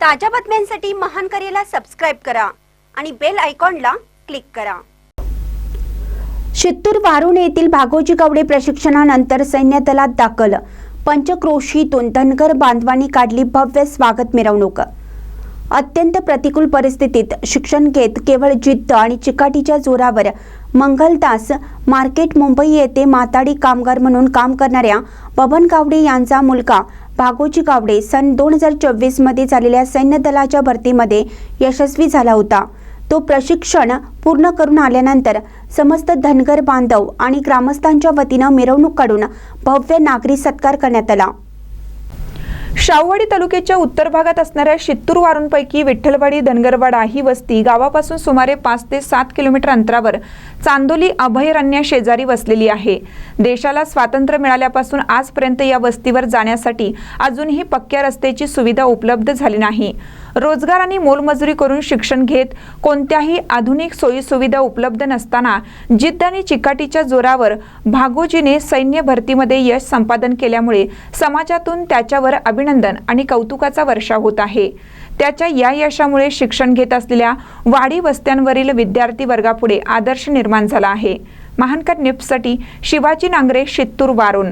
ताज्या बातम्यांसाठी महान करेला सबस्क्राईब करा आणि बेल आयकॉनला क्लिक करा. शित्तूर वारुण येथील भागोजी गावडे प्रशिक्षणानंतर सैन्य दलात दाखल. पंचक्रोशीतून धनगर बांधवांनी काढली भव्य स्वागत मिरवणूक. अत्यंत प्रतिकूल परिस्थितीत शिक्षण घेत केवळ जिद्द आणि चिकाटीच्या जोरावर मंगलदास मार्केट मुंबई येथे माताडी कामगार म्हणून काम करणाऱ्या बबन गावडे यांचा मुलगा भागोजी गावडे सन दोन हजार चोवीसमध्ये झालेल्या सैन्य दलाच्या भरतीमध्ये यशस्वी झाला होता. तो प्रशिक्षण पूर्ण करून आल्यानंतर समस्त धनगर बांधव आणि ग्रामस्थांच्या वतीनं मिरवणूक काढून भव्य नागरी सत्कार करण्यात आला. शाहूवाडी तालुक्याच्या उत्तर भागात असणाऱ्या शित्तूर वारूंपैकी विठ्ठलवाडी धनगरवाडा ही वस्ती गावापासून सुमारे पाच ते सात किलोमीटर अंतरावर चांदोली अभयारण्य शेजारी वसलेली आहे. देशाला स्वातंत्र्य मिळाल्यापासून आजपर्यंत या वस्तीवर जाण्यासाठी अजूनही पक्क्या रस्त्याची सुविधा उपलब्ध झाली नाही. रोजगार आणि मोलमजुरी करून शिक्षण घेत कोणत्याही आधुनिक सोयीसुविधा उपलब्ध नसताना जिद्द आणि चिकाटीच्या जोरावर भागोजीने सैन्य भरतीमध्ये यश संपादन केल्यामुळे समाजातून त्याच्यावर अभिनंदन आणि कौतुकाचा वर्षा होत आहे. त्याच्या या यशामुळे शिक्षण घेत असलेल्या वाडी वस्त्यांवरील विद्यार्थी वर्गापुढे आदर्श निर्माण झाला आहे. महानकर निप्ससाठी शिवाजी नांगरे शित्तूर वारून.